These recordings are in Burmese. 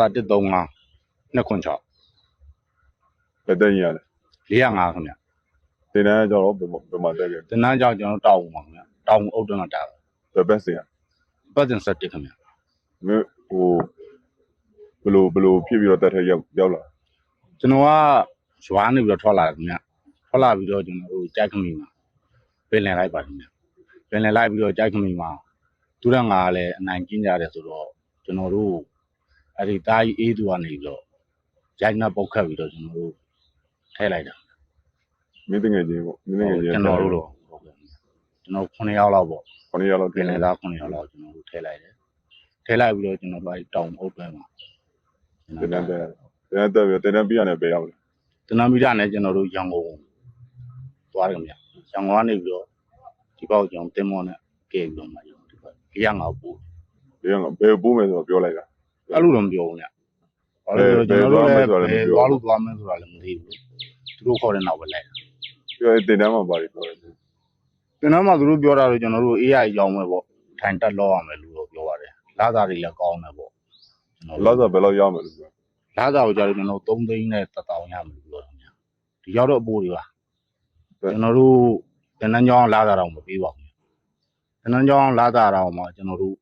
စာ135 296ဘယ်တက်ရင်ရလဲ405ခင်ဗျတင်တန်းကျတော့ဘယ်မှာဘယ်မှာတက်ခဲ့တနန်းကြောင့်ကျွန်တော်တောက်ဦးပါခင်ဗျတောက်ဦးအုတ်တွန်းကတာဘယ်ဘက်စင်ရပတ်စင်ဆက်တစ်ခင်ဗျမင်းဟိုဘယ်လိုဘယ်လိုဖြစ်ပြီးတော့တက်ထဲရောက်ရောက်လာကျွန်တော်ကရွာနေပြီးတော့ထွက်လာတယ်ခင်ဗျထွက်လာပြီးတော့ကျွန်တော်တို့ကြိုက်ခမီမှာပင်လည်လိုက်ပါခင်ဗျပင်လည်လိုက်ပြီးတော့ကြိုက်ခမီမှာသူရငါကလည်းအနိုင်ကျင်းကြတယ်ဆိုတော့ကျွန်တော်တို့ အဲ့ဒီတာကြီးအေးသူကနေပြီးတော့ရိုက်နှက်ပုတ်ခတ်ပြီးတော့ကျွန်တော်တို့ထဲလိုက်တာမင်းတငယ်ချင်းပေါ့မင်းတငယ်ချင်းကျွန်တော်တို့တော့ဟုတ်ကဲ့ကျွန်တော်9ယောက်လောက်ပေါ့ခொနည်းရောက်တော့ပင်လယ်သား9ယောက်လောက်ကျွန်တော်တို့ထဲလိုက်တယ်ထဲလိုက်ပြီးတော့ကျွန်တော်တို့အဲ့တောင်အုပ်တွဲမှာတင်တန်းတက်တင်တန်းတက်ပြီးတင်တန်းပြရတယ်ပဲရောက်တယ်တနမီတာနဲ့ကျွန်တော်တို့ရန်ကုန်သွားတယ်ခင်ဗျရန်ကုန်ကနေပြီးတော့ဒီပေါက်ကျွန်တော်တင်မောနဲ့ကဲပြီးတော့မှကျွန်တော်ဒီဘက်ရငါပို့ဒီကဘယ်ပိုးမယ်ဆိုတော့ပြောလိုက်တာ အဲ့လိုတော့မပြောဘူးဗျဘာလို့လဲကျွန်တော်တို့လည်းသွားလို့သွားမယ်ဆိုတာလည်းမသိဘူးသူတို့ခေါ်တဲ့နောက်ပဲလိုက်ပြောတင်တန်းမှာပါပြီးပြောတယ်ကျွန်တော်မှသူတို့ပြောတာတော့ကျွန်တော်တို့ AI ရောင်းမယ်ပေါ့ထိုင်တက်လောက်ရမယ်လို့တော့ပြောပါတယ်လာသားတွေလည်းကောင်းမယ်ပေါ့ကျွန်တော်လောက်စားဘယ်လောက်ရောက်မယ်လို့ပြောလာသားကိုကြာတော့ကျွန်တော်3သိန်းနဲ့1000ရမယ်လို့ပြောတယ်ဗျဒီရောက်တော့အပိုးတွေပါကျွန်တော်တို့တနန်းကြောင်းလာသားတော့မပေးပါဘူးတနန်းကြောင်းလာသားတော့မှကျွန်တော်တို့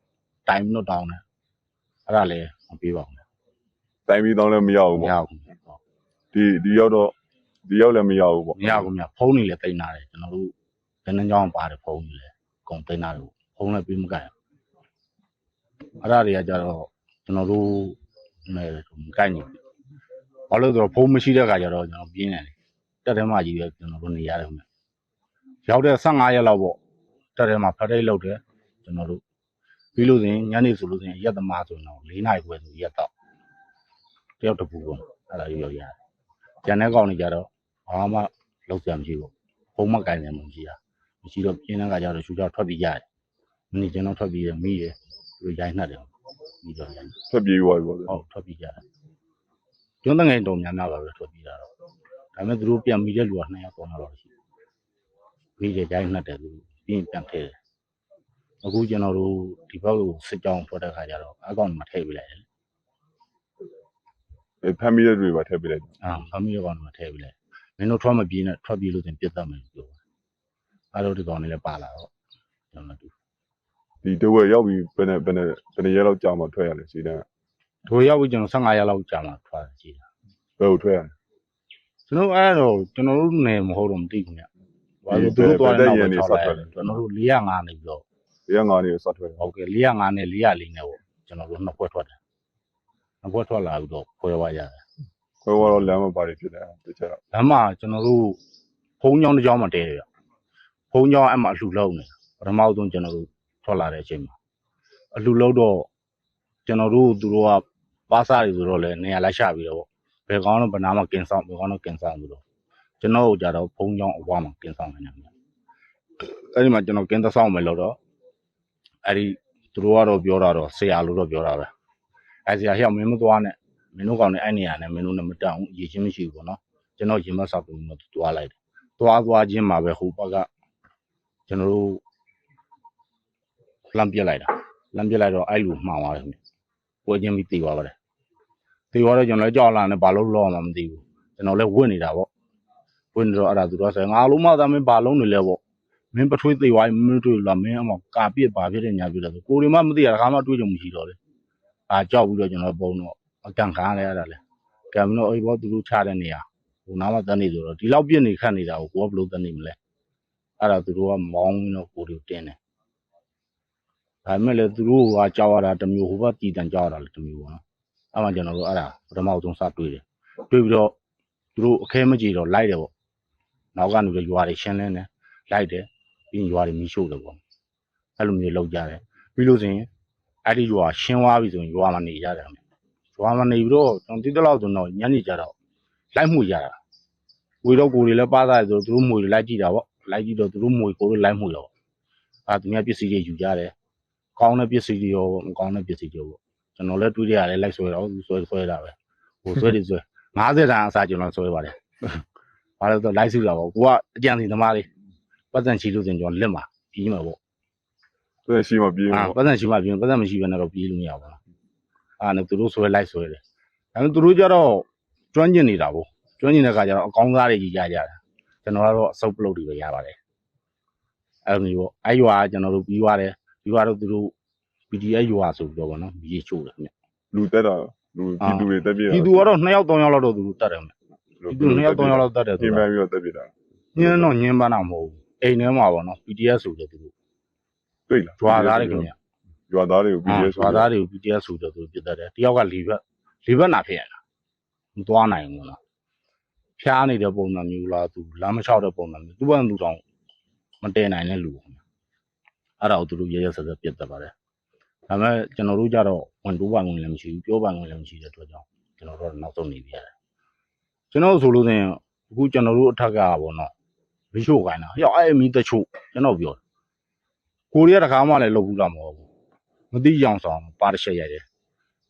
တိုင်တော့တောင်းတယ်အဲ့ဒါလည်း မပေးပါဘူးတိုင်ပြီးတော့လည်းမရဘူးမရပေါ့ဘူးဒီဒီရောက်တော့ဒီရောက်လည်းမရဘူးပေါ့မရဘူးမြဖုန်းတွေလည်းတိတ်နာတယ်ကျွန်တော်တို့တနန်းကြောင်းပါတယ်ဖုန်းတွေလည်းအကုန်တိတ်နာတယ်ဖုန်းလည်းပြီးမကတ်အဲ့ဒါတွေကကြတော့ကျွန်တော်တို့နဲ့မကိုက်ဘူးဘာလို့လဲဆိုတော့ဖုန်းမရှိတဲ့ခါကျတော့ကျွန်တော်ပြင်းတယ်တက်ထဲမှာကြီးပဲကျွန်တော်တို့နေရတယ်ခင်ဗျရောက်တဲ့15ရက်လောက်ပေါ့တက်ထဲမှာဖတ်တိတ်လောက်တယ်ကျွန်တော်တို့ ပြီးလို့ဆိုရင်ညနေဆိုလို့ဆိုရင်ရက်သမားဆိုရင်တော့၄နာရီခွဲဆိုရက်တော့တယောက်တစ်ပူပေါ့အဲ့ဒါကြီးရောက်ရတယ်ကျန်တဲ့ကောင်တွေကြတော့ဘာမှလောက်ကြမရှိဘူးဖုန်းမကင်တယ်မရှိတာမရှိတော့ပြင်းတဲ့ခါကျတော့ရှူချောက်ထွက်ပြီးရတယ်မင်းကျွန်တော်ထွက်ပြီးရမိရသူတို့ရိုင်းနှက်တယ်ပြီးတော့ရိုင်းထွက်ပြေးသွားပြီပေါ့ဟုတ်ထွက်ပြီးကြတယ်ကျွန်းတငယ်တုံများများပါပဲထွက်ပြီးတာတော့ဒါပေမဲ့သူတို့ပြန်ပြီးတဲ့လူက2ယောက်3ယောက်လောက်ရှိတယ်ပြီးကြရိုင်းနှက်တယ်သူပြီးရင်ပြန်ထည့်တယ် အခုကျွန်တော်တို့ဒီဘက်ကိုစစ်ကြောင်းထွက်တဲ့ခါကျတော့အကောင့်မှာထည့်ပေးလိုက်တယ်အဲဖမ်းမိတဲ့တွေပါထည့်ပေးလိုက်အာဖမီးရောကောင်မှာထည့်ပေးလိုက်မင်းတို့ထွက်မပြေးနဲ့ထွက်ပြေးလို့တင်ပြတ်တတ်မယ်လို့ပြောတယ်အားလုံးဒီကောင်တွေလည်းပါလာတော့ကျွန်တော်တို့ဒီတဝက်ရောက်ပြီးဘယ်နဲ့ဘယ်နဲ့ဘယ်နဲ့ရက်လောက်ကြာမှထွက်ရလဲစီတန်းတို့ရောက်ပြီးကျွန်တော်15ရက်လောက်ကြာမှထွက်တယ်ကြည်တာဘယ်ကိုထွက်ရလဲကျွန်တော်အဲ့တော့ကျွန်တော်တို့နယ်မဟုတ်တော့မသိဘူးညဘာလို့သူတို့သွားတဲ့နောက်ပဲထွက်လာတယ်ကျွန်တော်တို့405နေပြီးတော့ ဒီကငါနေစထွက်ရဟုတ်ကဲ့405နဲ့404နဲ့ပေါ့ကျွန်တော်တို့နှစ်ခွက်ထွက်တယ်နှစ်ခွက်ထွက်လာပြီးတော့ခွဲသွားရတယ်ခွဲသွားတော့လမ်းမပါဖြစ်တယ်တခြားလမ်းမှာကျွန်တော်တို့ဖုံးကြောင်းတစ်ကြောင်းမှာတဲတယ်ဗျဖုံးကြောင်းအဲ့မှာအလှလုံးနေပထမဆုံးကျွန်တော်တို့ထွက်လာတဲ့အချိန်မှာအလှလုံးတော့ကျွန်တော်တို့သူတို့ကပါစားတွေဆိုတော့လေနေရာလိုက်ရှာပြီးတော့ဘယ်ကောင်းတော့ဘယ်နာမှာကင်ဆောင်ဘယ်ကောင်းတော့ကင်ဆောင်ဆိုတော့ကျွန်တော်တို့ကြတော့ဖုံးကြောင်းအဝါမှာကင်ဆောင်နေတယ်ဗျအဲ့ဒီမှာကျွန်တော်ကင်သက်ဆောင်မယ်လို့တော့ အဲ့ဒီသူတို့ကတော့ပြောတာတော့ဆရာလို့တော့ပြောတာပဲအဲ့ဆရာဟျောက်မင်းမသွားနဲ့မင်းတို့ကောင်နဲ့အဲ့နေရာနဲ့မင်းတို့နဲ့မတောင်ရည်ချင်းမရှိဘူးပေါ့နော်ကျွန်တော်ရင်မဆောက်ပြီးတော့တွားလိုက်တယ်။တွားသွားခြင်းမှာပဲဟိုဘက်ကကျွန်တော်တို့လမ်းပြစ်လိုက်တာ။လမ်းပြစ်လိုက်တော့အဲ့လူမှောင်သွားတယ်ခင်ဗျ။ပွဲချင်းပြီးတည်သွားပါတယ်။တည်သွားတော့ကျွန်တော်လည်းကြောက်လာနဲ့ဘာလို့လောမှမသိဘူး။ကျွန်တော်လည်းဝင့်နေတာပေါ့။ဝင့်နေတော့အဲ့ဒါသူတို့ဆိုငါလုံးမသားမင်းဘာလုံးနေလဲပေါ့။ မင်းပထွေးသိသွားရင်မင်းတို့လာမင်းအမောကာပြစ်ပါဖြစ်တဲ့ညာပြစ်တယ်ဆိုကိုရီမမသိရတာခါမှတွေးကြုံမရှိတော့လေ။အာကြောက်ပြီးတော့ကျွန်တော်ပုံတော့အကန်ခံရရတာလေ။ကံပြီးတော့အဲ့ဘောသူတို့ချတဲ့နေရာဟိုနားမှာတန်းနေဆိုတော့ဒီလောက်ပြစ်နေခတ်နေတာကိုကိုကဘယ်လိုတန်းနေမလဲအဲ့ဒါသူတို့ကမောင်းပြီးတော့ကိုတွေကိုတင်းတယ်ဒါပေမဲ့လည်းသူတို့ကကြောက်ရတာတစ်မျိုးဟိုဘက်တည်တံကြောက်ရတာလည်းတစ်မျိုးပေါ့နော်အဲ့မှာကျွန်တော်တို့အဲ့ဒါပထမဆုံးစတွေ့တယ်တွေ့ပြီးတော့သူတို့အခဲမကြီးတော့လိုက်တယ်ပေါ့နောက်ကနေပြီးရွာတွေရှင်းလင်းတယ်လိုက်တယ် ပြီးရင်ရွာတွေမီးရှို့တယ်ပေါ့အဲ့လိုမျိုးလောက်ကြတယ်ပြီးလို့ဆိုရင်အဲ့ဒီရွာရှင်းသွားပြီဆိုရင်ရွာမှာနေရတယ်ခင်ဗျရွာမှာနေပြီးတော့ကျွန်တော်တိတလောက်ဆိုတော့ညနေကြတော့လိုက်မှုရတာဝေတော့ကိုယ်တွေလည်းပါသားတယ်ဆိုတော့သူတို့မွေတွေလိုက်ကြည့်တာပေါ့လိုက်ကြည့်တော့သူတို့မွေကိုယ်တွေလိုက်မှုတော့အာသူများပစ္စည်းတွေယူကြတယ်ကောင်းတဲ့ပစ္စည်းတွေရောမကောင်းတဲ့ပစ္စည်းတွေပေါ့ကျွန်တော်လည်းတွေးရတယ်လိုက်ဆွဲတော့သူဆွဲဆွဲတာပဲဟိုဆွဲတွေဆွဲ90တန်အစားကျွန်တော်ဆွဲပါတယ်ဘာလို့ဆိုလိုက်စုတာပေါ့ကိုကအကြံစီသမားလေး ပတ်စံချီလို့ဆိုရင်ကျွန်တော်လက်မှာပြီးမှာပေါ့သူရှိမှပြေးအာမှာပတ်စံချီမှပြီးပတ်စံမရှိဘဲနဲ့တော့ပြီးလို့မရဘူးအာနဲ့သူတို့ဆွဲလိုက်ဆွဲတယ်ဒါပေမဲ့သူတို့ကြတော့ကျွမ်းကျင်နေတာဗောကျွမ်းကျင်တဲ့ခါကျတော့အကောင်းသားတွေကြီးရကြတာကျွန်တော်ကတော့အစုပ်ပလုတ်တွေပဲရပါတယ်အဲ့လိုမျိုးပေါ့အဲ့ရွာကကျွန်တော်တို့ပြီးသွားတယ်ပြီးသွားတော့သူတို့ PDF ရွာဆိုပြီးတော့ဗောနော်မြေချိုးတယ်ခင်ဗျလူတက်တာလူပြည်သူတွေတက်ပြတာပြည်သူကတော့2ယောက်3ယောက်လောက်တော့သူတို့တတ်တယ်ခင်ဗျပြည်သူ2ယောက်3ယောက်လောက်တတ်တယ်ပြင်သူပကန်းပြီးတော့တက်ပြတာညင်းတော့ညင်းပန်းတာမဟုတ်ဘူး အိမ်ထဲမှာဗောနော် PDF ဆိုတယ်သူတို့တွေ့လားရွာသားတွေခင်ဗျရွာသားတွေကို PDF ရွာသားတွေကို BTS ဆိုတော့သူပြတ်တတ်တယ်တယောက်ကလေဘက်လေဘက်နာဖြစ်ရတာမသွားနိုင်ဘူးလားဖျားနေတဲ့ပုံစံမျိုးလားသူလမ်းမလျှောက်တဲ့ပုံစံမျိုးသူ့ဘက်သူတောင်မတည်နိုင်တဲ့လူပေါ့အဲ့ဒါကိုသူတို့ရဲရဲဆက်ဆက်ပြတ်တတ်ပါတယ်ဒါပေမဲ့ကျွန်တော်တို့ကြတော့ဝန်တိုးပိုင်ဝင်လည်းမရှိဘူးပြောပိုင်ဝင်လည်းမရှိတဲ့အတွက်ကြောင့်ကျွန်တော်တို့ကတော့နောက်ဆုံးနေပြရတယ်ကျွန်တော်တို့ဆိုလို့ဆိုရင်အခုကျွန်တော်တို့အထက်ကပေါ့နော်မ ရှို့ခိုင်းတာဟေ့အဲ့အမီတချို့ကျွန်တော်ပြောတယ်ကိုရီးယားတခါမှလည်းလုပ်ဘူးလားမဟုတ်ဘူးမသိကြအောင်ဆောင်ပါတစ်ချက်ရိုက်တယ်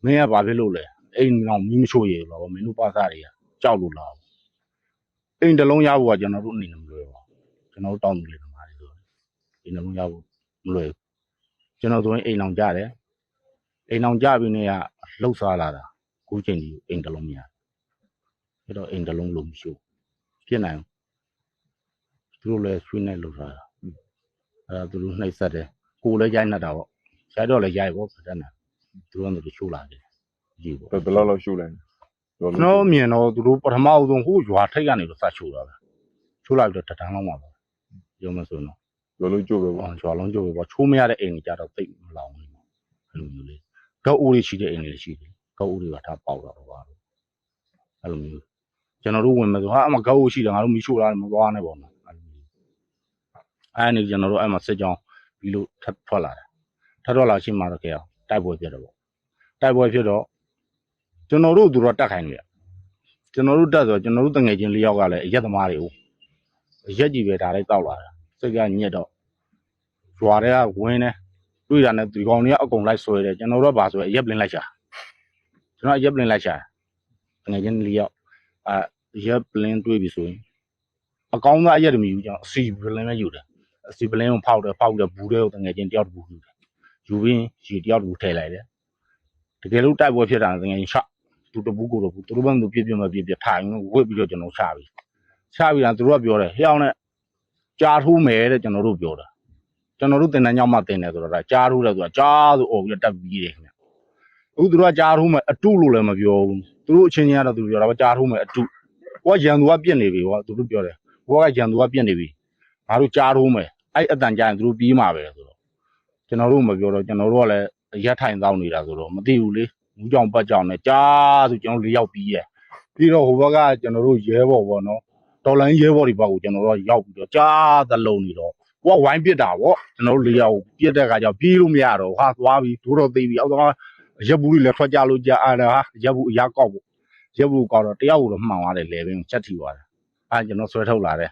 မင်းကဘာဖြစ်လို့လဲအိမ်တော့မီးမချို့ရဘူးလားမင်းတို့ပါစားတွေကကြောက်လို့လားအိမ်တစ်လုံးရဖို့ကကျွန်တော်တို့အနေနဲ့မလွယ်ပါဘူးကျွန်တော်တို့တောင်းသူလေးသမားတွေဆိုအိမ်တစ်လုံးရဖို့မလွယ်ဘူးကျွန်တော်ဆိုရင်အိမ်အောင်ကြတယ်အိမ်အောင်ကြပြီးနေကလှုပ်ရှားလာတာခုချိန်ကြီးအိမ်တစ်လုံးမရဘူးအဲ့တော့အိမ်တစ်လုံးလုံးမချို့ဖြစ်နိုင်ဘူး သူတို့လည်းဆွေးနေလှုပ်ရှားတာအဲ့ဒါသူတို့နှိပ်စက်တယ်ကိုယ်လည်းရိုက်နေတာပေါ့ရိုက်တော့လည်းရိုက်ပေါ့ပတ်တယ်နာသူတို့ကလည်းချိုးလာတယ်ကြီးပေါ့ဘယ်လောက်လောက်ရှို့လိုက်လဲကျွန်တော်မြင်တော့သူတို့ပထမအဆုံးဟိုရွာထိတ်ကနေတော့စချိုးတာပဲချိုးလာပြီးတော့တတန်းလုံးပါပဲပြောမဆိုတော့ရွာလုံးကျိုးပဲပေါ့အော်ရွာလုံးကျိုးပဲပေါ့ချိုးမရတဲ့အိမ်ကြီးကြတော့သိပ်မလောင်ဘူးအဲ့လိုမျိုးလေးကောက်ဦးလေးရှိတဲ့အိမ်လေးရှိတယ်ကောက်ဦးတွေကထားပေါက်တာတော့ပါအဲ့လိုမျိုးကျွန်တော်တို့ဝင်မယ်ဆိုဟာအမကောက်ဦးရှိတယ်ငါတို့မီးချိုးလာတယ်မသွားနဲ့ပေါ့နော်အဲ့လိုမျိုး အဲ့နေကျွန်တော်တို့အဲ့မှာစစ်ကြောင်းပြီးလို့ထပ်ထွက်လာတယ်ထပ်ထွက်လာရှိမှတော့ကြောက်တိုက်ပွဲပြတ်တယ်ပေါ့တိုက်ပွဲဖြစ်တော့ကျွန်တော်တို့သူတို့တက်ခိုင်းနေရကျွန်တော်တို့တက်ဆိုကျွန်တော်တို့တငယ်ချင်းလေးယောက်ကလည်းအရက်သမားတွေဦးအရက်ကြီးပဲဒါလေးတောက်လာတာစိတ်ကညစ်တော့ရွာတွေကဝင်းနေတွေ့တာနဲ့ဒီကောင်တွေကအကုန်လိုက်ဆွဲတယ်ကျွန်တော်တို့ကဘာဆိုအရက်ပလင်းလိုက်ရှာကျွန်တော်အရက်ပလင်းလိုက်ရှာတငယ်ချင်းလေးယောက်အရက်ပလင်းတွေ့ပြီဆိုရင်အကောင်းသားအရက်တမီဘူးကျွန်တော်အစီပလင်းပဲယူတယ်အ စီပလင်းကိုဖောက်တယ်ဖောက်တယ်ဘူးတဲ့ကိုတငယ်ချင်းတယောက်တစ်ဘူးယူတယ်ယူပြီးရေတယောက်တစ်ဘူးထည့်လိုက်တယ်တကယ်လို့တိုက်ပွဲဖြစ်တာငယ်ငယ်ချသူတပူးကိုတော့ဘူးသူတို့ဘက်သူပြစ်ပြစ်မပြစ်ပြစ်ထိုင်ဝစ်ပြီးတော့ကျွန်တော်ချပြီချပြီးတာသူတို့ကပြောတယ်ဟျောင်းနဲ့ကြားထိုးမယ်တဲ့ကျွန်တော်တို့ပြောတာကျွန်တော်တို့တင်တန်းညောင်းမှတင်တယ်ဆိုတော့ဒါကြားထိုးတယ်ဆိုတာကြားဆိုអော်ပြီးတက်ပြီးတယ်ခင်ဗျအခုသူတို့ကကြားထိုးမယ်အတုလို့လည်းမပြောဘူးသူတို့အချင်းချင်းကတော့သူတို့ပြောတာပဲကြားထိုးမယ်အတုကိုကရန်သူကပြစ်နေပြီဟောသူတို့ပြောတယ်ကိုကရန်သူကပြစ်နေပြီငါတို့ကြားထိုးမယ် အဲ့အတန်ကြားရင်သူတို့ပြီးမှာပဲဆိုတော့ကျွန်တော်တို့မပြောတော့ကျွန်တော်တို့ကလည်းရက်ထိုင်တောင်းနေတာဆိုတော့မသိဘူးလေမူးကြောင်ပတ်ကြောင်နဲ့ကြားဆိုကျွန်တော်လေးယောက်ပြီးရဲ့ပြီးတော့ဟိုဘက်ကကျွန်တော်တို့ရဲဘော်ပေါ့နော်တော်လိုင်းရဲဘော်တွေဘက်ကိုကျွန်တော်တို့ကရောက်ပြီးတော့ကြားသလုံးနေတော့ကိုကဝိုင်းပစ်တာပေါ့ကျွန်တော်တို့လေးယောက်ပြစ်တဲ့ခါကျတော့ပြေးလို့မရတော့ဟာသွားပြီးဒိုးတော့သိပြီးအောက်တော့ရက်ဘူးတွေလည်းထွက်ကြလို့ကြာအာဟာရက်ဘူးအရာကောက်ပေါ့ရက်ဘူးကောက်တော့တယောက်ကိုတော့မှန်သွားတယ်လေပင်ချက်ထီသွားတယ်အာကျွန်တော်ဆွဲထုတ်လာတယ်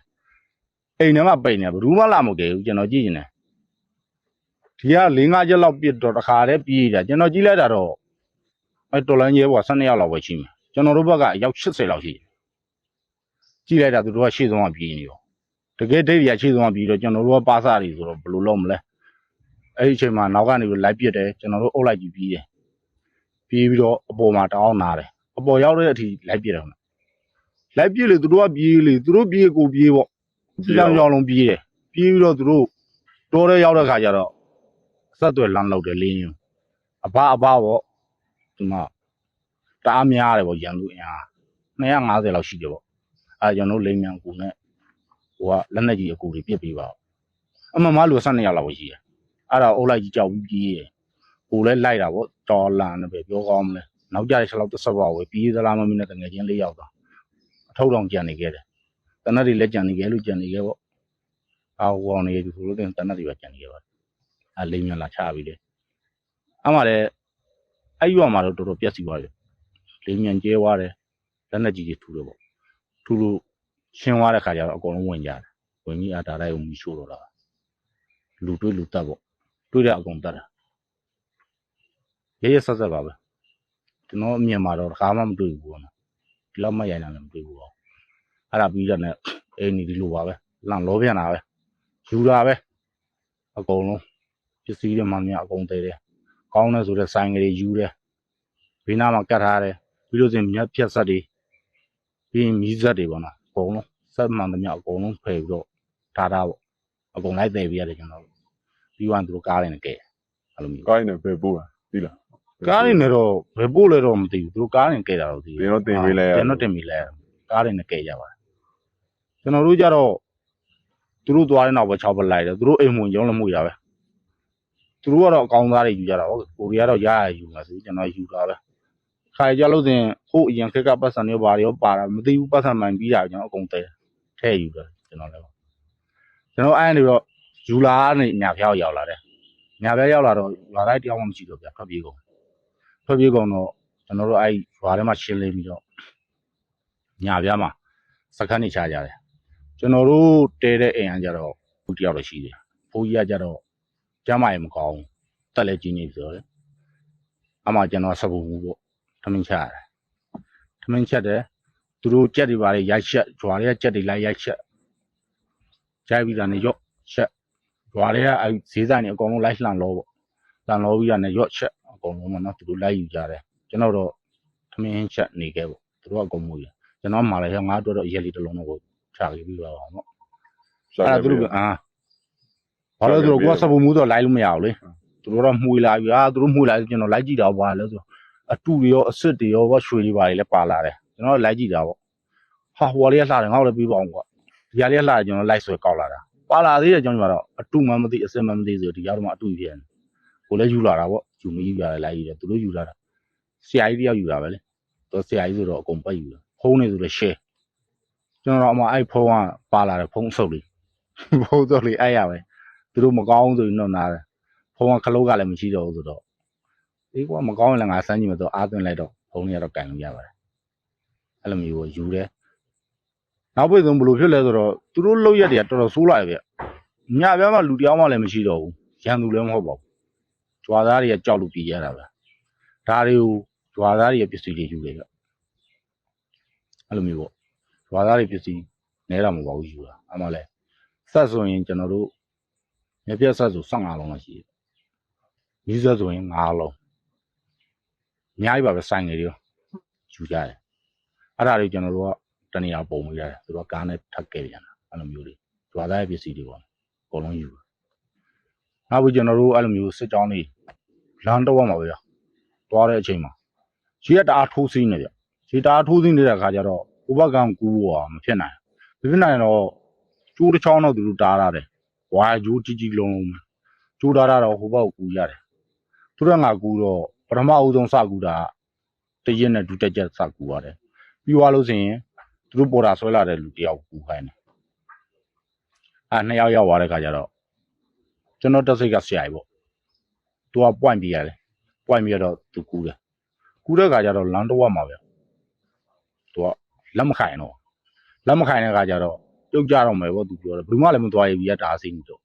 အိမ်ထဲမှာပိတ်နေဘယ်သူမှလာမကြည့်ဘူးကျွန်တော်ကြည့်နေတယ်ဒီက၄၅ချက်လောက်ပြစ်တော့တခါတည်းပြေးတာကျွန်တော်ကြည့်လိုက်တာတော့အဲတော်လန်ရဲဘော12ယောက်လောက်ပဲရှိမှာကျွန်တော်တို့ဘက်ကအယောက်80လောက်ရှိတယ်ကြည့်လိုက်တာသူတို့ကရှေ့ဆုံးကပြေးနေရောတကယ်ဒိတ်ရရှေ့ဆုံးကပြေးတော့ကျွန်တော်တို့ကပါစားတွေဆိုတော့ဘယ်လိုလုပ်မလဲအဲ့ဒီအချိန်မှာနောက်ကနေပြီးလိုက်ပစ်တယ်ကျွန်တော်တို့အုပ်လိုက်ကြည့်ပြီးတယ်ပြေးပြီးတော့အပေါ်မှာတောင်းနာတယ်အပေါ်ရောက်တဲ့အထိလိုက်ပစ်တယ်ခင်ဗျလိုက်ပစ်လေသူတို့ကပြေးလေသူတို့ပြေးကိုပြေးပေါ့ ကြောင်ကြောင်လုံးပြေးတယ်ပြေးပြီးတော့သူတို့တော်ရဲရောက်တဲ့ခါကျတော့အဆက်အသွယ်လမ်းလောက်တယ်လင်းရင်အဘအဘပေါ့ဒီမှာတအားများတယ်ပေါ့ရန်သူအင်အား250လောက်ရှိတယ်ပေါ့အဲကျွန်တော်တို့လိမ်မြန်ကူနဲ့ဟိုကလက်နက်ကြီးအကူတွေပြစ်ပေးပါဦးအမှန်မှလူ12ယောက်လောက်ပဲရှိတယ်အဲ့ဒါအုပ်လိုက်ကြီးကြောက်ပြီးပြေးတယ်ကိုလည်းလိုက်တာပေါ့တော်လန်နဲ့ပဲပြောကောင်းမလဲနောက်ကြတဲ့6လောက်တစ်ဆက်ပါဝယ်ပြေးသလားမမင်းနဲ့တငယ်ချင်းလေးယောက်တော့အထောက်တောင်ကြံနေခဲ့တယ် တနက်တွေလည်းကြံနေခဲ့လို့ကြံနေခဲ့ပေါ့အာဟောနေဒီဆိုလို့တင်တနက်တွေပဲကြံနေခဲ့ပါအဲလိမ်မြန်လာချပြီးတယ်အမှလည်းအဲ့ရွာမှာတော့တော်တော်ပြက်စီသွားတယ်။လိမ်မြန်ကျဲသွားတယ်။လက်နက်ကြီးတွေထူတယ်ပေါ့။ထူလို့ရှင်းသွားတဲ့ခါကျတော့အကုန်လုံးဝင်ကြတယ်။ဝင်ကြီးအတားတိုင်းကိုမီးရှို့တော့တာ။လူတွေးလူတက်ပေါ့။တွေးတဲ့အကုန်တက်တာ။ရဲရဲဆက်ဆက်ပါပဲ။ကျွန်တော်အမြင်မှာတော့တစ်ခါမှမတွေ့ဘူးပေါ့နော်။ဒီလောက်မှရိုင်တာလည်းမတွေ့ဘူးပေါ့။ အဲ့ဒါပြီးတော့ねအိမ်ကြီးဒီလိုပါပဲ။လန့်လောပြန်တာပဲ။ယူတာပဲ။အကုန်လုံးပစ္စည်းတွေမှများအကုန်သေးတယ်။ကောင်းတယ်ဆိုတဲ့ဆိုင်ကလေးယူတယ်ဘေးနားမှာကတ်ထားတယ်ပြီးလို့စရင်မြက်ဖြတ်ဆက်တွေပြီးရင်မီးဆက်တွေပေါ့နော်အကုန်လုံးဆက်မှန်သမျှအကုန်လုံးဖယ်ပြီးတော့ထားတာပေါ့အကုန်လိုက်တယ်ပြရတယ်ကျွန်တော်တို့ပြီးသွားရင်သူတို့ကားတွေနဲ့ကဲအဲ့လိုမျိုးကိုင်းနဲ့ပဲပို့တာသိလားကားတွေနဲ့တော့ဘယ်ပို့လဲတော့မသိဘူးသူတို့ကားတွေနဲ့ကဲတာတော့သိတင်တော့တင်ပေးလိုက်ရတင်တော့တင်ပေးလိုက်ရကားတွေနဲ့ကဲကြပါတယ် ကျွန်တော်တို့ကြတော့သူတို့သွားတဲ့နောက်ပဲ6ဘက်လိုက်တယ်သူတို့အိမ်ဝင်ရုံးလည်းမှုရပဲသူတို့ကတော့အကောင်းသားတွေယူကြတာဟုတ်ကိုရီးယားတော့ရရယူမှာဆိုကျွန်တော်ယူတာပဲခါကြလို့စင်ဟိုအရင်ခက်ကပတ်စံတွေဘာတွေရောပါတာမသိဘူးပတ်စံမှန်ပြီးတာကျွန်တော်အကုန်တဲထဲယူတယ်ကျွန်တော်လည်းကျွန်တော်အဲ့နေတော့ယူလာကနေညာဖျောက်ရောက်လာတယ်ညာဖျောက်ရောက်လာတော့ရွာတိုင်းတရားမှမရှိတော့ဗျထွက်ပြေးကုန်ထွက်ပြေးကုန်တော့ကျွန်တော်တို့အဲ့ရွာထဲမှာရှင်းလင်းပြီးတော့ညာပြားမှာစခန်းနေချကြတယ် ကျွန်တော်တို့တဲတဲ့အိမ်ကကြတော့ဘူးတယောက်တော့ရှိတယ်ဘိုးကြီးကကြတော့ကျမ်းမာရင်မကောင်းဘူးတက်လည်းကြီးနေပြီဆိုတော့လေအမှကျွန်တော်စပူဘူးပေါ့ထမင်းချရတယ်ထမင်းချက်တယ်သူတို့ကြက်တွေပါလေရိုက်ချက်ဂျွာတွေကကြက်တွေလိုက်ရိုက်ချက်ရိုက်ပြီးတာနဲ့ရော့ချက်ဂျွာတွေကအဲဈေးဆိုင်တွေအကုန်လုံးလိုက်လှန်လောပေါ့လှန်လောပြီးတာနဲ့ရော့ချက်အကုန်လုံးပေါ့နော်သူတို့လိုက်ယူကြတယ်ကျွန်တော်တော့ထမင်းချက်နေခဲ့ပေါ့သူတို့ကအကုန်မှုရကျွန်တော်မှလည်းငါတို့တော့ရက်လေးတစ်လုံးတော့ကို ချခဲ့ပြီးတော့အောင်ပေါ့ရှာအဲ့ဒါခဲ့သူပြီတို့ကအာဘာလို့လဲဆိုတော့ကိုကစပူမှုတော့လိုက်လို့မရဘူးလေသူတို့တော့မှုလာပြီအာသူတို့မှုလာပြီကျွန်တော်လိုက်ကြည့်တာဘာလဲဆိုအတူတွေရောအစ်စ်တွေရောဘာရွှေတွေပါတွေလည်းပါလာတယ်ကျွန်တော်လိုက်ကြည့်တာပေါ့ဟာဟိုလေးကလှတယ်ငါ့ကိုလည်းပြီးပါအောင်ကွာဒီကလေးကလှတယ်ကျွန်တော်လိုက်ဆွဲကောက်လာတာပါလာသေးတယ်ကျွန်တော်ကတော့အတူမှမသိအစ်စ်မှမသိဆိုဒီရောက်တော့မှအတူဖြစ်နေကိုလည်းယူလာတာပေါ့ယူမယူရတယ်လိုက်ယူတယ်သူတို့ယူလာတာဆရာကြီးတယောက်ယူတာပဲလေသူဆရာကြီးဆိုတော့အကုန်ပတ်ယူတယ်ဖုန်းနေဆိုလည်း share ကျွန်တော်တော့အမအဲ့ဖုန်းကပါလာတယ်ဖုန်းအဆုပ်လေးဘိုးစောလေးအဲ့ရပဲသူတို့မကောင်းဆိုရင်တော့နားတယ်ဖုန်းကခလုတ်ကလည်းမရှိတော့ဘူးဆိုတော့အေးကွာမကောင်းရင်လည်းငါစမ်းကြည့်မယ်ဆိုအားသွင်းလိုက်တော့ဖုန်းကြီးကတော့ကင်လို့ရပါတယ်အဲ့လိုမျိုးကိုယူတယ်နောက်ပိတ်ဆုံးဘယ်လိုဖြစ်လဲဆိုတော့သူတို့လောက်ရက်တွေကတော်တော်ဆိုးလာပြီဗျညပြားမှလူတယောက်မှလည်းမရှိတော့ဘူးရန်သူလည်းမဟုတ်ပါဘူးကြွာသားတွေကကြောက်လို့ပြေးရတာပဲဒါတွေကိုကြွာသားတွေရဲ့ပစ္စည်းတွေယူတယ်ဗျအဲ့လိုမျိုးပေါ့ ကြွာသားတွေပစ္စည်းနဲတာမဟုတ်ပါဘူးယူတာအမှလည်းဆက်ဆိုရင်ကျွန်တော်တို့မြက်ပြက်ဆက်ဆို15လုံးလောက်ရှိတယ်မီးဆက်ဆိုရင်5လုံးအများကြီးပါပဲဆိုင်ငယ်တွေရောယူကြတယ်အဲ့ဒါတွေကျွန်တော်တို့ကတနေရာပုံပေးရတယ်သူတို့ကကားနဲ့ထပ်ခဲ့ပြန်တာအဲ့လိုမျိုးတွေကြွာသားရဲ့ပစ္စည်းတွေပေါ့အကုန်လုံးယူတယ်နောက်ပြီးကျွန်တော်တို့အဲ့လိုမျိုးစစ်ကြောင်းတွေလမ်းတော့မှာပဲဗျာတွားတဲ့အချိန်မှာရေကတအားထိုးစီးနေဗျရေတအားထိုးစီးနေတဲ့အခါကျတော့ ဥပကံကူးတော့မဖြစ်နိုင်ဘူးမဖြစ်နိုင်တော့ကျိုးတစ်ချောင်းတော့သူတို့တားရတယ်ဝါကျိုးကြီးကြီးလုံးလုံးပဲကျိုးတားတာတော့ဟိုဘက်ကိုကူးရတယ်သူတို့ကငါကူးတော့ပထမအဦးဆုံးစကူးတာကတရက်နဲ့ဒုတက်ချက်စကူးရတယ်ပြီးသွားလို့ဆိုရင်သူတို့ပေါ်တာဆွဲလာတဲ့လူတယောက်ကူးခိုင်းတယ်အဲနှစ်ယောက်ရောက်သွားတဲ့ခါကျတော့ကျွန်တော်တက်စိတ်ကဆရာကြီးပေါ့သူက point ပြရတယ် point ပြရတော့သူကူးတယ်ကူးတဲ့ခါကျတော့လမ်းတော့မှာပဲသူက လက်မခိုင်တော့လက်မခိုင်တဲ့ခါကျတော့ပြုတ်ကြတော့မယ်ပေါ့သူပြောတယ်ဘယ်သူမှလည်းမသွားရဘူးရတာအစိမ့်တော့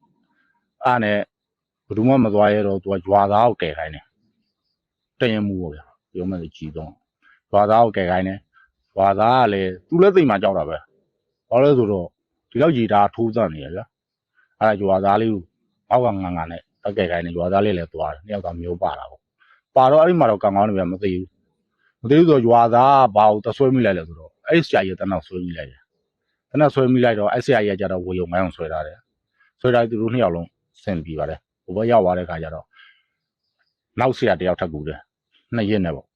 အဲ့နဲ့ဘယ်သူမှမသွားရတော့သူကဂျွာသားကိုကယ်ခိုင်းတယ်တရင်မှုပေါ့ဗျာပြောမှလည်းကြည်တော့ဂျွာသားကိုကယ်ခိုင်းတယ်ဂျွာသားကလည်းသူလည်းသိမှကြောက်တာပဲဘာလို့လဲဆိုတော့ဒီလောက်ကြီးတာထိုးစက်နေရဗျာအဲ့ဒါဂျွာသားလေးကိုအောက်ကငန်ငန်နဲ့တက်ကယ်ခိုင်းတယ်ဂျွာသားလေးလည်းသွားတယ်နှစ်ယောက်ကမျိုးပါတာပေါ့ပါတော့အဲ့ဒီမှာတော့ကံကောင်းနေဗျာမသိဘူးမသိဘူးဆိုတော့ဂျွာသားကဘာကိုတဆွဲမိလိုက်လဲဆိုတော့ အဲ့ဒီဆရာကြီးကတနောက်ဆွဲမိလိုက်တယ်တနက်ဆွဲမိလိုက်တော့အဲ့ဆရာကြီးကကြတော့ဝေယုံမိုင်းအောင်ဆွဲထားတယ်ဆွဲထားသူတို့နှစ်ယောက်လုံးဆင်ပြီးပါတယ်ဟိုဘက်ရောက်သွားတဲ့ခါကျတော့နောက်ဆရာတယောက်ထပ်ကူတယ်နှစ်ရက်နဲ့ပေါ့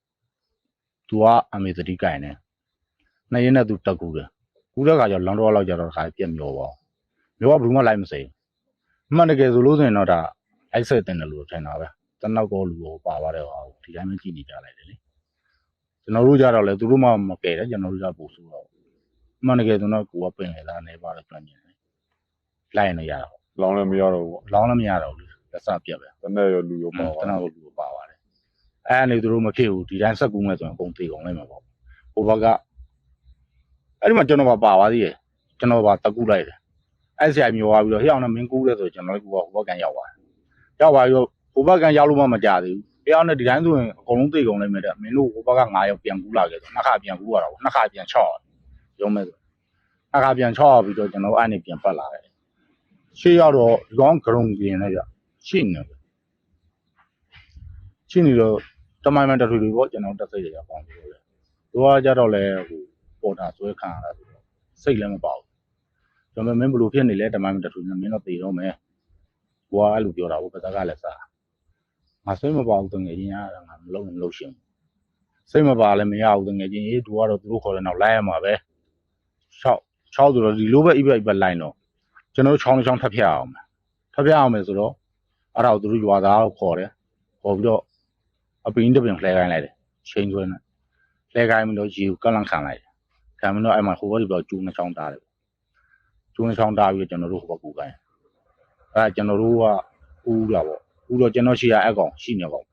သူကအမေသတိကင်တယ်နှစ်ရက်နဲ့သူတက်ကူတယ်ကူတဲ့ခါကျတော့လန်တော့လောက်ကျတော့ခါပြက်မျောပါမျောကဘူးမှလိုက်မစိအမှန်တကယ်ဆိုလို့ဆိုရင်တော့ဒါအိုက်ဆက်တင်တယ်လို့ထင်တာပဲတနောက်ကောလူကိုပါသွားတယ်ဟာဒီတိုင်းပဲကြည့်နေကြလိုက်တယ်လေ ကျွန်တော်တို့ကြတော့လေသူတို့မှမကယ်တယ်ကျွန်တော်တို့ကပို့ဆိုတော့အမှန်တကယ်ဆိုတော့ကိုကပင်လေသားနေပါတော့ပြန်နေတယ်လိုက်ရင်လည်းရတာပေါ့လောင်းလည်းမရတော့ဘူးပေါ့လောင်းလည်းမရတော့ဘူးလေလက်စပြက်ပဲတနေ့ရောလူရောတပါနပါက်ကိုလူပါပါတယ်အဲ့အနေသူတို့မဖြစ်ဘူးဒီတိုင်းဆက်ကူးမဲ့ဆိုရင်အကုန်သေးကုန်လိမ့်မယ်ပေါ့ဟိုဘက်ကအဲ့ဒီမှာကျွန်တော်ပါပါသွားသေးတယ်ကျွန်တော်ပါတကူလိုက်တယ်အဲ့ဆရာမျိုးသွားပြီးတော့ဟိအောင်နဲ့မင်းကူးတယ်ဆိုကျွန်တော်ကဟိုဘက်ကန်ရောက်သွားတယ်ရောက်သွားပြီးတော့ဟိုဘက်ကန်ရောက်လို့မှမကြသေးဘူး ဟိအောင်နဲ့ဒီတိုင်းဆိုရင်အကုန်လုံးသေးကုန်လိမ့်မယ်တဲ့မင်းတို့ဟိုဘက်က9ရောက်ပြန်ကူးလာခဲ့ဆိုနှစ်ခါပြန်ကူးရတာပေါ့နှစ်ခါပြန်6ရုံးမဲ့ဆိုအခါပြန်ချောက်ပြီးတော့ကျွန်တော်အဲ့နေပြန်ပတ်လာတယ်ရှေ့ရောက်တော့ဒီကောင်ဂရုံပြင်းနေကြရှင်းနေတယ်ရှင်းနေတော့တတမိုင်မိုင်တထွေတွေပေါ့ကျွန်တော်တက်စိတ်တွေအပေါင်းပြောတယ်သူကကြတော့လေဟိုပေါ်တာဆွဲခံရတာဆိုတော့စိတ်လည်းမပေါဘူးကျွန်တော်မင်းဘလို့ဖြစ်နေလဲတမိုင်မိုင်တထွေနဲ့မင်းတော့တည်တော့မယ်ကိုကအဲ့လိုပြောတာဟုတ်ပစကလည်းစား ငါစိတ်မပေါဘူးတငယ်ချင်းရတာငါမလုံးမလို့ရှင်စိတ်မပါလည်းမရဘူးတငယ်ချင်းအေးသူကတော့သူတို့ခေါ်တဲ့နောက်လိုက်ရမှာပဲ6 6ဆိုတော့ဒီလိုပဲအိပ်ပဲအိပ်ပဲလိုက်တော့ကျွန်တော်ချောင်းချောင်းထပ်ဖြတ်အောင်မယ်ထပ်ဖြတ်အောင်မယ်ဆိုတော့အဲ့ဒါကိုသူတို့ရွာသားကိုခေါ်တယ်ခေါ်ပြီးတော့အပင်းတစ်ပင်လှဲခိုင်းလိုက်တယ်ချိန်သွင်းတယ်လှဲခိုင်းပြီးတော့ရေကိုကန့်လန့်ခံလိုက်တယ်ခံပြီးတော့အဲ့မှာဟိုဘက်ဒီဘက်ကျူးနှချောင်းတားတယ်ကျူးနှချောင်းတားပြီးတော့ကျွန်တော်တို့ဟိုဘက်ကူခိုင်းအဲ့ဒါကျွန်တော်တို့ကဦးလာပေါ့ ဦးတော့ကျွန်တော်ရှိရအကောင်ရှိနေကောင်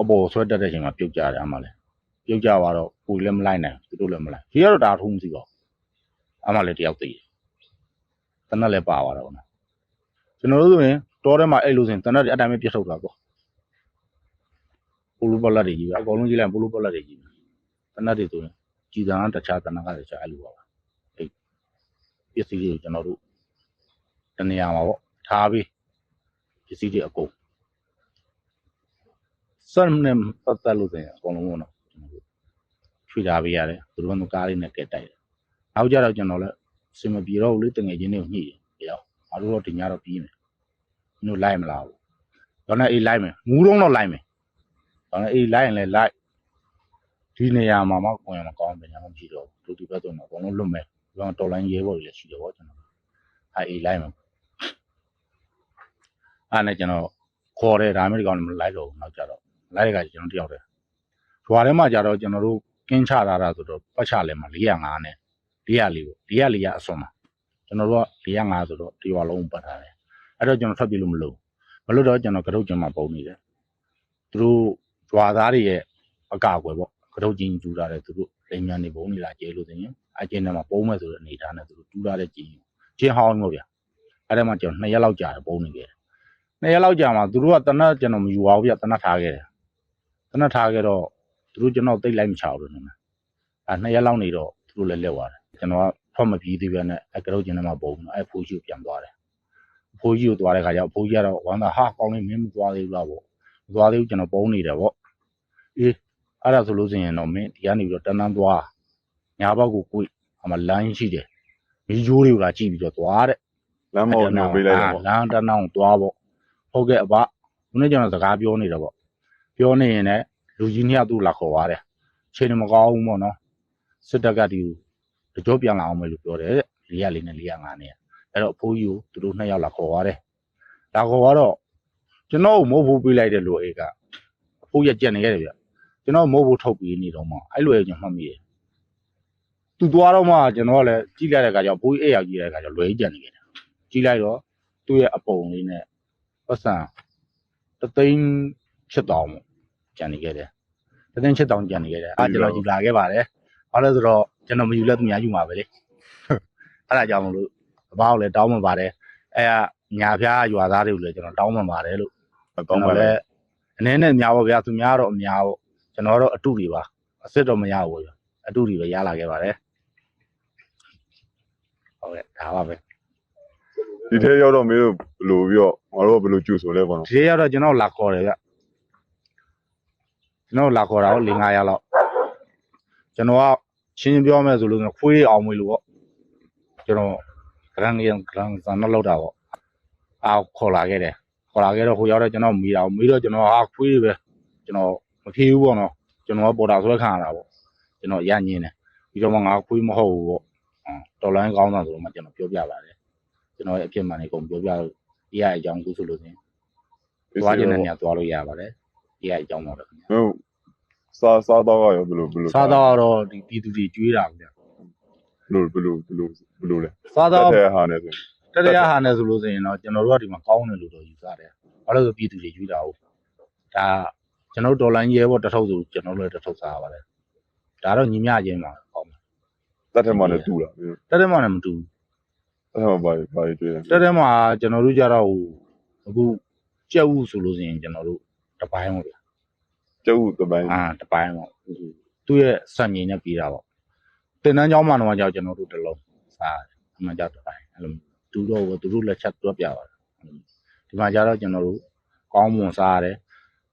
အပေါ်ဆွဲတက်တဲ့အချိန်မှာပြုတ်ကြတယ်အမှလည်းပြုတ်ကြသွားတော့ပူလည်းမလိုက်နိုင်သူတို့လည်းမလိုက်ရေကတော့ဒါထုံးစီပါအမှလည်းတယောက်သိတယ်တနက်လည်းပါသွားတော့နော်ကျွန်တော်တို့ဆိုရင်တောထဲမှာအဲ့လိုဆိုရင်တနက်အတိုင်းပဲပြတ်ထုတ်တာပေါ့ပိုလိုပလက်တွေကြီးပဲအကုန်လုံးကြီးလိုက်ပိုလိုပလက်တွေကြီးပဲတနတ်တွေဆိုရင်ကြည်စံကတခြားတနတ်ကတခြားအဲ့လိုပါပဲအဲ့ပစ္စည်းတွေကိုကျွန်တော်တို့တနေရာမှာပေါ့ထားပြီးပ စ္စည်းတွေအကုန်စမ်းနေပတ်သက်လို့ဆိုရင်အကုန်လုံးပေါ့နော်ကျွန်တော်တို့ထွေထားပေးရတယ်သူတို့ကကားလေးနဲ့ကဲတိုက်တယ်နောက်ကြတော့ကျွန်တော်လည်းစင်မပြေတော့ဘူးလေတငယ်ချင်းတွေကိုညှိတယ်ပြောငါတို့တော့တင်ကြတော့ပြီးမယ်မင်းတို့လိုက်မလားဘူးတော့နဲ့အေးလိုက်မယ်ငူးတော့တော့လိုက်မယ်ဒါနဲ့အေးလိုက်ရင်လည်းလိုက်ဒီနေရာမှာမှကိုယ်ရမကောင်းတယ်ညာမရှိတော့ဘူးဒီဘက်ဆိုတော့အကုန်လုံးလွတ်မယ်ဒီကောင်တော်လိုင်းရဲဘော်တွေလည်းရှိတယ်ပေါ့ကျွန်တော်အဲအေးလိုက်မယ် အဲ့နဲ့ကျွန်တော်ခေါ်တယ်ဒါမှမဟုတ်ဒီကောင်လည်းမလိုက်တော့ဘူးနောက်ကြတော့လိုက်တဲ့ကကျွန်တော်တယောက်တည်းရွာထဲမှာကြတော့ကျွန်တော်တို့ကင်းချထားတာဆိုတော့ပတ်ချလဲမှာ405နဲ့404ပေါ့404ရအစွန်မှာကျွန်တော်တို့က405ဆိုတော့ဒီရွာလုံးပတ်ထားတယ်အဲ့တော့ကျွန်တော်ထွက်ပြေးလို့မလို့မလို့တော့ကျွန်တော်ကတုတ်ကျွန်မှာပုံနေတယ်သူတို့ဂျွာသားတွေရဲ့အကာအကွယ်ပေါ့ကတုတ်ကြီးတူတာတဲ့သူတို့လိမ်မြန်နေပုံနေလာကျဲလို့ဆိုရင်အကျဉ်းထဲမှာပုံမဲ့ဆိုတဲ့အနေထားနဲ့သူတို့တူတာတဲ့ကြီးချင်းဟောင်းလို့ဗျအဲ့ဒါမှကျွန်တော်နှစ်ရက်လောက်ကြာတယ်ပုံနေခဲ့တယ် နှစ်ရက်လောက်ကြာမှသူတို့ကတနတ်ကျွန်တော်မယူပါဘူးဗျတနတ်ထားခဲ့တယ်တနတ်ထားခဲ့တော့သူတို့ကျွန်တော်တိတ်လိုက်မချဘူးလို့နော်အဲ့နှစ်ရက်လောက်နေတော့သူတို့လည်းလက်သွားတယ်ကျွန်တော်ကထွက်မပြေးသေးပဲနဲ့အဲ့ကတုတ်ကျင်းထဲမှာပုံအဲ့ဖိုးကြီးကိုပြန်သွားတယ်ဖိုးကြီးကိုသွားတဲ့ခါကျဖိုးကြီးကတော့ဝမ်းသာဟာကောင်းလေးမင်းမသွားသေးဘူးလားပေါ့မသွားသေးဘူးကျွန်တော်ပုံနေတယ်ဗောအေးအဲ့ဒါဆိုလို့ဆိုရင်တော့မင်းဒီကနေပြီးတော့တန်းတန်းသွားညာဘက်ကိုကိုယ်အမလိုင်းရှိတယ်မီးကြိုးတွေကကြည့်ပြီးတော့သွားတဲ့လမ်းမောင်းနေပေးလိုက်တော့လမ်းတန်းတန်းကိုသွားဗော ဟုတ်ကဲ့အဘခုနကကျွန်တော်စကားပြောနေတယ်ဗောပြောနေရင်လည်းလူကြီးနှစ်ယောက်သူ့လာခေါ်သွားတယ်ချိန်မကောင်းဘူးဗောနော်စစ်တပ်ကဒီတကြောပြန်လာအောင်မယ်လို့ပြောတယ်တဲ့၄ရလေးနဲ့၄ရ၅နဲ့အဲ့တော့အဖိုးကြီးကိုသူတို့နှစ်ယောက်လာခေါ်သွားတယ်လာခေါ်သွားတော့ကျွန်တော်မိုးဖို့ပေးလိုက်တဲ့လူအေးကအဖိုးရကြက်နေရတယ်ဗျကျွန်တော်မိုးဖို့ထုတ်ပြီးနေတော့မှအဲ့လိုရကျွန်တော်မှတ်မိတယ်သူသွားတော့မှကျွန်တော်ကလည်းကြီးလိုက်တဲ့အခါကျတော့ဘိုးအေးရောက်ကြီးတဲ့အခါကျတော့လွယ်ကြီးကြက်နေခဲ့တယ်ကြီးလိုက်တော့သူ့ရဲ့အပုံလေးနဲ့ ပတ်စံတသိန်းဖြစ်တောင်ကြံနေခဲ့တယ်တသိန်းဖြစ်တောင်ကြံနေခဲ့တယ်အာကျွန်တော်ယူလာခဲ့ပါတယ်ဘာလို့လဲဆိုတော့ကျွန်တော်မယူလဲသူများယူမှာပဲလေအဲ့ဒါကြောင့်မလို့အဘောက်လည်းတောင်းမှပါတယ်အဲ့ကညာဖျားရွာသားတွေကိုလည်းကျွန်တော်တောင်းမှပါတယ်လို့ကောင်းပါလေအနည်းနဲ့များပါဗျာသူများတော့အများပေါ့ကျွန်တော်တော့အတုတွေပါအစ်စ်တော့မရဘူးဗျာအတုတွေပဲရလာခဲ့ပါတယ်ဟုတ်ကဲ့ဒါပါပဲ ဒီထဲရောက်တော့မင်းတို့ဘယ်လိုပြီးတော့ငါတို့ကဘယ်လိုကြိုဆိုလဲပေါ့နော်ဒီရက်တော့ကျွန်တော်လာခေါ်တယ်ဗျကျွန်တော်လာခေါ်တာတော့၄၅ရက်လောက်ကျွန်တော်ကချင်းချင်းပြောမယ်ဆိုလို့ဆိုရင်ခွေးအောင်မွေးလို့ပေါ့ကျွန်တော်ဂရန်ဂရန်ဂရန်စံတော့လောက်တာပေါ့အာခေါ်လာခဲ့တယ်ခေါ်လာခဲ့တော့ဟိုရောက်တော့ကျွန်တော်မီးတာမီးတော့ကျွန်တော်ဟာခွေးပဲကျွန်တော်မဖြေဘူးပေါ့နော်ကျွန်တော်ကပေါ်တာဆွဲခံရတာပေါ့ကျွန်တော်ရညင်းတယ်ပြီးတော့မှငါခွေးမဟုတ်ဘူးပေါ့တော်လိုင်းကောင်းတာဆိုတော့မှကျွန်တော်ပြောပြပါတယ် ကျွန်တော်ရဲ့အဖြစ်မှန်လေးကုန်ပြောပြလို့ရရအကြောင်းကူးဆိုလို့ဆိုရင်သွားခြင်းနဲ့ညသွားလို့ရပါတယ်ဒီကအကြောင်းတော့ခင်ဗျာဟုတ်စားစားတော့ရောဘယ်လိုဘယ်လိုစားတော့ကတော့ဒီပြည်သူတွေကျွေးတာဗျာဘယ်လိုဘယ်လိုဘယ်လိုဘယ်လိုလဲစားတက်တော့တဲ့ဟာနဲ့ဆိုတတရားဟာနဲ့ဆိုလို့ဆိုရင်တော့ကျွန်တော်တို့ကဒီမှာကောင်းတယ်လို့တော့ယူဆတယ်ဘာလို့လဲဆိုပြည်သူတွေကျွေးတာဟုတ်ဒါကျွန်တော်တို့ဒေါ်လာရဲဘော်တစ်ထုပ်ဆိုကျွန်တော်တို့လည်းတစ်ထုပ်စားရပါတယ်ဒါတော့ညီမချင်းမှာကောင်းတယ်တက်တဲ့မှာနဲ့တူတာမင်းတို့တက်တဲ့မှာလည်းမတူဘူး အဲ့မှာဘာဘာတွေ့လဲ တက်တဲ့မှာကျွန်တော်တို့ကြတော့ဟိုအခုကြက်ဥဆိုလို့ဆိုရင်ကျွန်တော်တို့တစ်ပိုင်းပေါ့ဗျာ ကျုပ်တပိုင်း အာတစ်ပိုင်းပေါ့သူ့ရဲ့စံငင်နဲ့ပြီးတာပေါ့တင်တန်းเจ้าမှာတော့ကြောက်ကျွန်တော်တို့တစ်လုံးစားတယ်အမှန်ကြောက်တစ်ပိုင်းအဲ့လိုသူတို့ကသူတို့လက်ချက်တွက်ပြပါတယ်ဒီမှာကြတော့ကျွန်တော်တို့ကောင်းမွန်စားရတယ်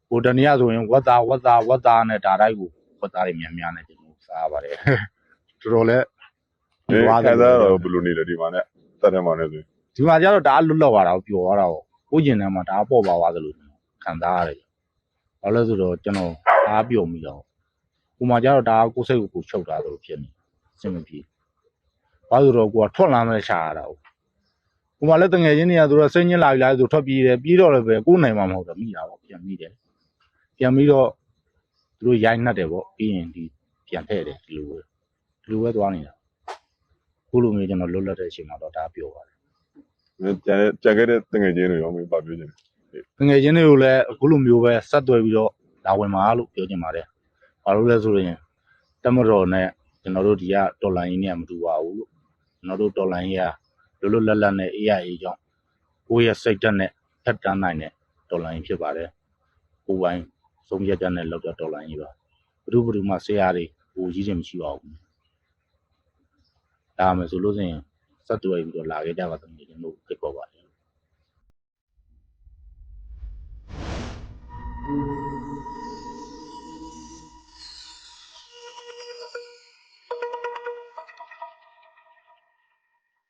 ဟိုတနည်းဆိုရင်ဝက်သားဝက်သားဝက်သားနဲ့ဒါတိုက်ကိုဝက်သားတွေများများနဲ့ကျွန်တော်စားရပါတယ်တော်တော်လဲ ဒီခံစားတော့ဘယ်လိုနေလဲဒီမှာနဲ့ တက်တယ်မှာနဲ့ဆိုရင်ဒီမှာကျတော့ဒါလွတ်လောက်သွားတာကိုပျော်သွားတာကိုကိုကျင်ထဲမှာဒါပေါ့ပါသွားသလိုခံစားရတယ်ဘာလို့လဲဆိုတော့ကျွန်တော်အားပျော်မိတော့ဟိုမှာကျတော့ဒါကိုစိတ်ကိုကိုချုပ်တာလို့ဖြစ်နေစင်မပြေဘာလို့တော့ကိုကထွက်လာမဲ့ရှာရတာကိုဟိုမှာလည်းတငယ်ချင်းတွေကသူတို့စိတ်ညစ်လာပြီလားဆိုထွက်ပြေးတယ်ပြေးတော့လည်းပဲကိုယ်နိုင်မှာမဟုတ်တော့မိတာပေါ့ပြန်မိတယ်ပြန်ပြီးတော့သူတို့ရိုက်နှက်တယ်ပေါ့ပြီးရင်ဒီပြန်ထည့်တယ်ဒီလိုပဲဒီလိုပဲသွားနေတာ ခုလိုမျိုးကျွန်တော်လွတ်လပ်တဲ့အချိန်မှာတော့ဒါပျော်ပါတယ်ကျန်ကျန်ခဲ့တဲ့တငယ်ချင်းတွေရောမင်းပါပြောချင်တယ်ငွေချင်းတွေကိုလည်းအခုလိုမျိုးပဲဆက်သွယ်ပြီးတော့လာဝင်ပါလို့ပြောချင်ပါတယ်။ဘာလို့လဲဆိုရင်တမတော်နဲ့ကျွန်တော်တို့ဒီကတော်လိုင်းကြီးနဲ့မတူပါဘူးလို့ကျွန်တော်တို့တော်လိုင်းကြီးကလွတ်လွတ်လပ်လပ်နဲ့ AI ကြောင့်ကိုယ့်ရဲ့စိတ်ဓာတ်နဲ့ဖက်တန်းနိုင်တဲ့တော်လိုင်းဖြစ်ပါတယ်။ကိုယ်ပိုင်ဆုံးဖြတ်ချက်နဲ့လောက်တဲ့တော်လိုင်းကြီးပါ။ဘယ်သူဘယ်သူမှဆရာတွေဟိုကြီးချင်းမရှိပါဘူး။ လာမယ်ဆိုလို့ဆိုရင်ဆက်သွယ်ပြီးတော့လာခဲ့ကြပါသမီးကျွန်တော်ဖြစ်ပေါ်ပါတယ်